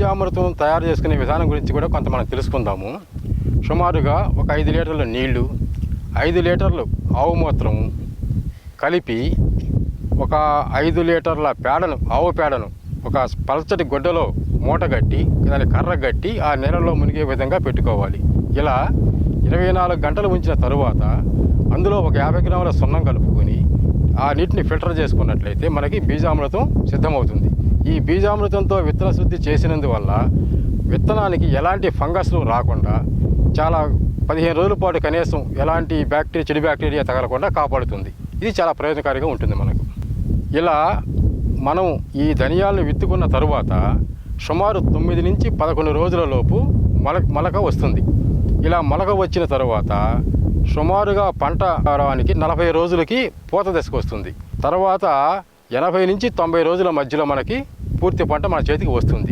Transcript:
బీజామృతం తయారు చేసుకునే విధానం గురించి కూడా కొంత మనం తెలుసుకుందాము. సుమారుగా ఒక ఐదు లీటర్ల నీళ్ళు ఐదు లీటర్లు ఆవు మూత్రం కలిపి ఒక ఐదు లీటర్ల పేడను ఆవు పేడను ఒక పలచటి గుడ్డలో మూట కట్టి దాని కర్ర కట్టి ఆ నీళ్ళలో మునిగే విధంగా పెట్టుకోవాలి. ఇలా ఇరవై నాలుగు గంటలు ఉంచిన తరువాత అందులో ఒక యాభై గ్రాముల సున్నం కలుపుకొని ఆ నీటిని ఫిల్టర్ చేసుకున్నట్లయితే మనకి బీజామృతం సిద్ధమవుతుంది. ఈ బీజామృతంతో విత్తన శుద్ధి చేసినందువల్ల విత్తనానికి ఎలాంటి ఫంగస్లు రాకుండా చాలా పదిహేను రోజుల పాటు కనీసం ఎలాంటి బ్యాక్టీరియా చెడు బ్యాక్టీరియా తగలకుండా కాపాడుతుంది. ఇది చాలా ప్రయోజనకారిగా ఉంటుంది మనకు. ఇలా మనం ఈ ధనియాలను విత్తుకున్న తరువాత సుమారు తొమ్మిది నుంచి పదకొండు రోజుల లోపు మొల మొలక వస్తుంది. ఇలా మొలక వచ్చిన తరువాత సుమారుగా పంట రావడానికి నలభై రోజులకి పూత దశకు వస్తుంది. తర్వాత ఎనభై నుంచి తొంభై రోజుల మధ్యలో మనకి పూర్తి పంట మన చేతికి వస్తుంది.